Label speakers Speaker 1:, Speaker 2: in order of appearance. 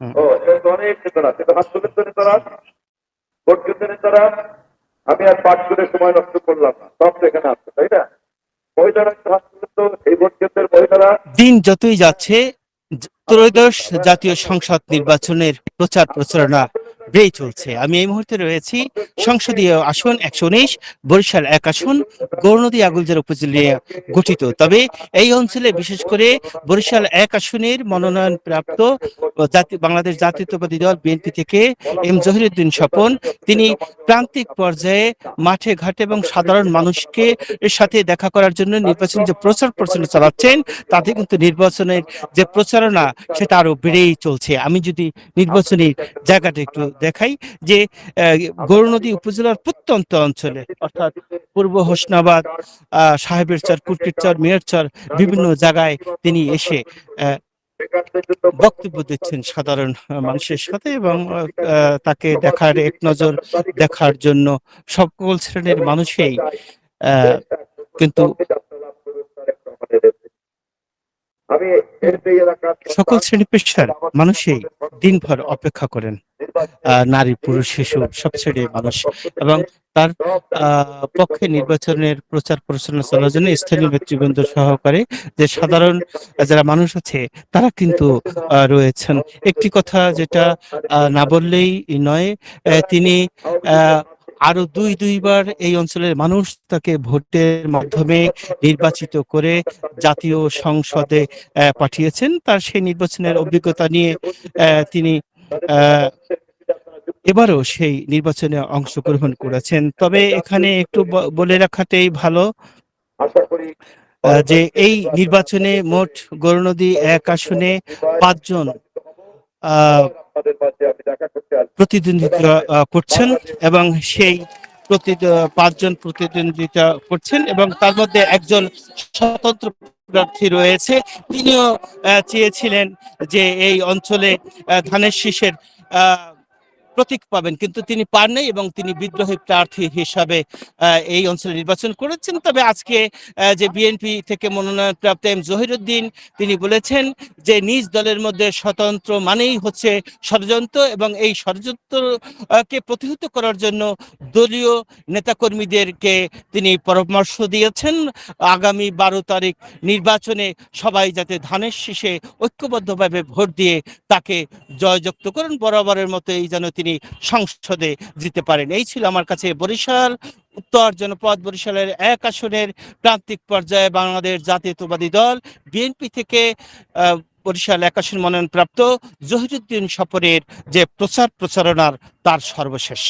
Speaker 1: হুম।
Speaker 2: ও এটা অনেক নেতারা সেটা হাত নেতারা ভোট কেন্দ্রের নেতারা। আমি আর পাঠ করে সময় নষ্ট করলাম না সব তো এখানে আসছে তাই না? মহিলারা একটু তো এই ভোট কেন্দ্রের মহিলারা।
Speaker 1: দিন যতই যাচ্ছে ত্রয়োদশ জাতীয় সংসদ নির্বাচনের প্রচার প্রচারণা বেড়েই চলছে। আমি এই মুহূর্তে রয়েছি সংসদীয় আসন একশো উনিশ, বরিশাল এক আসন, গৌরনদী আগুলজার উপজেলা গঠিত। তবে এই অঞ্চলে বিশেষ করে বরিশাল এক আসনের মনোনয়ন প্রাপ্ত বাংলাদেশ জাতীয়তাবাদী দল বিএনপি থেকে এম জহিরুদ্দিন স্বপন। তিনি প্রান্তিক পর্যায়ে মাঠে ঘাটে এবং সাধারণ মানুষকে এর সাথে দেখা করার জন্য নির্বাচন যে প্রচার প্রচারণা চালাচ্ছেন, তাতে কিন্তু নির্বাচনের যে প্রচারণা, সেটা আরও বেড়েই চলছে। আমি যদি নির্বাচনী জায়গাটা একটু দেখাই যে গৌরনদী উপজেলার প্রত্যন্ত অঞ্চলে অর্থাৎ পূর্ব হোসনাবাদ সাহেবের চর কুটকির চর মেয়র চর বিভিন্ন জায়গায় তিনি এসে বক্তব্য দিচ্ছেন সাধারণ মানুষের সাথে এবং তাকে দেখার এক নজর দেখার জন্য সকল শ্রেণির মানুষেই আহ, কিন্তু সকল শ্রেণি পেশার মানুষই দিনভর অপেক্ষা করেন। নারী, পুরুষ, শিশু সব শ্রেণির মানুষ। এবং তার পক্ষে নির্বাচনের প্রচার প্রচারণা চালানোর জন্য স্থানীয় নেতৃবৃন্দ সহকারে যে সাধারণ যারা মানুষ আছে, তারা কিন্তু রয়েছেন। একটি কথা যেটা না বললেই নয় তিনি আরও দুই, দুইবার এই অঞ্চলের মানুষ তাকে ভোটের মাধ্যমে নির্বাচিত করে জাতীয় সংসদে পাঠিয়েছেন। তার সেই নির্বাচনের অভিজ্ঞতা নিয়ে তিনি এবারও সেই নির্বাচনে অংশগ্রহণ করেছেন। তবে এখানে একটু বলে রাখাটাই ভালো যে এই নির্বাচনে মোট গৌরনদী এক আসনে পাঁচজন প্রতিদ্বন্দ্বিতা করছেন এবং সেই পাঁচজন প্রতিদ্বন্দ্বিতা করছেন এবং তার মধ্যে একজন স্বতন্ত্র প্রার্থী রয়েছে। তিনিও চেয়েছিলেন যে এই অঞ্চলে ধানের শীষের আহ, প্রতীক পাবেন, কিন্তু তিনি পান নাই এবং তিনি বিদ্রোহী প্রার্থী হিসাবে এই অঞ্চলে নির্বাচন করেছেন। তবে আজকে যে বিএনপি থেকে মনোনয়ন প্রাপ্ত এম জহিরুদ্দিন, তিনি বলেছেন যে নিজ দলের মধ্যে স্বতন্ত্র মানেই হচ্ছে ষড়যন্ত্র এবং এই ষড়যন্ত্রকে প্রতিহত করার জন্য দলীয় নেতাকর্মীদেরকে তিনি পরামর্শ দিয়েছেন। আগামী বারো তারিখ নির্বাচনে সবাই যাতে ধানের শীষে ঐক্যবদ্ধভাবে ভোট দিয়ে তাকে জয়যুক্ত করেন, বরাবরের মতো এই যেন তিনি সংসদে জিতে পারেন। এই ছিল আমার কাছে বরিশাল, উত্তর জনপদ বরিশালের এক আসনের প্রান্তিক পর্যায়ে বাংলাদেশ জাতীয়তাবাদী দল। বিএনপি থেকে বরিশাল এক আসন মনোনয়নপ্রাপ্ত জহিরুদ্দিন সফরের যে প্রচার প্রচারণার তার সর্বশেষ।